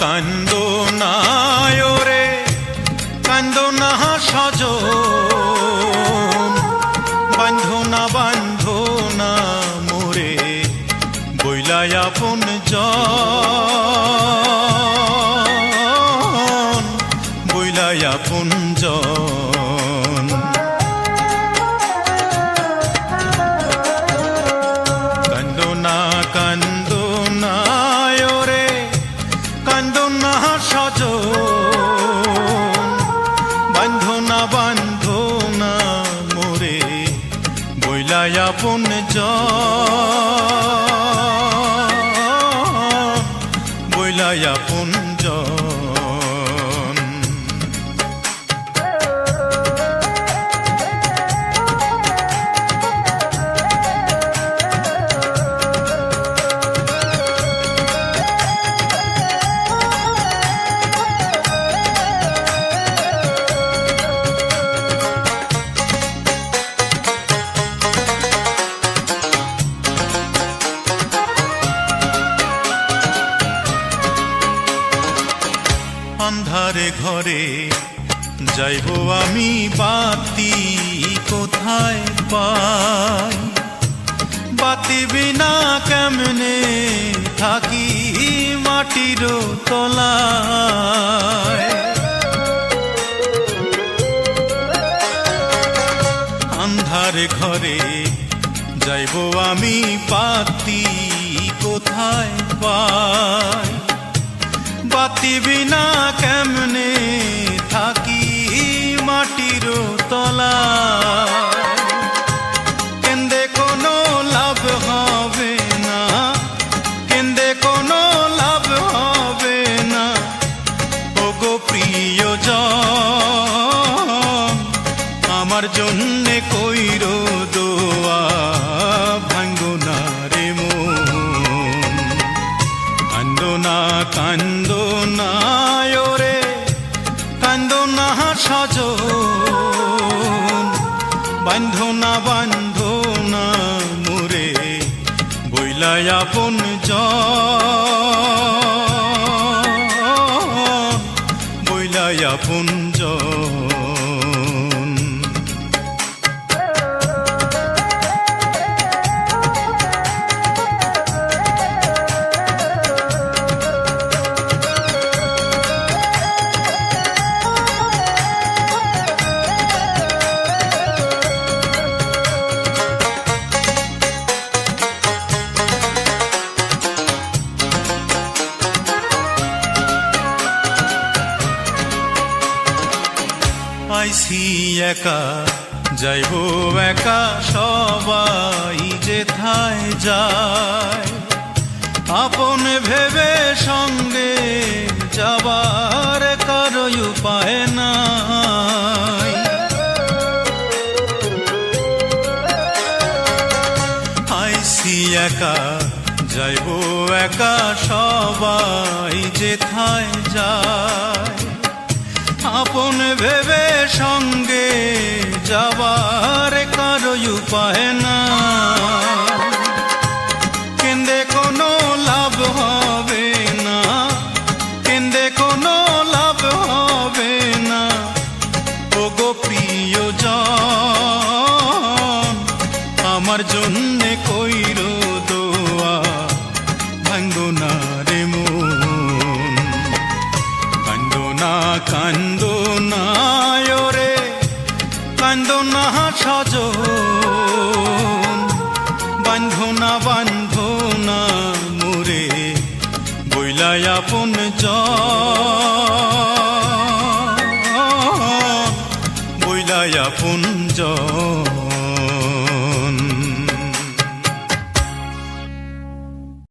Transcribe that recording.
কান্দ না রে, কান্দ না সজ বান্ধ না বান্ধ না মোরে বইলাই আপন জন। বইলাই আপন জন। অন্ধারে ঘরে। যাইব আমি বাতি কোথায় পাই? বাতি বিনা কেমনে থাকি মাটির তলায়? আন্ধারে ঘরে যাইব আমি পাতি কোথায় পাই? বাতি বিনা সজ বান্ধ না বান্ধ না মোরে বইলাই আপন জন আইসি একা, যাইব একা সবাই যে যেথায় যায়। আপন ভেবে সঙ্গে যাবার কারও উপায় না আইসি একা, যাইব একা সবাই যে যেথায় যায়। আপন ভেবে সঙ্গে যাবার কারও উপায় না। কেন্দে কোনো লাভ হবে না। কেন্দে কোনো লাভ হবে না। ওগো প্রিয়জন, আমার জন্যে কান্দো না রে। কান্দো না সজ বান্ধ না বান্ধ না মোরে। বইলায় আপন চ বইলায় আপন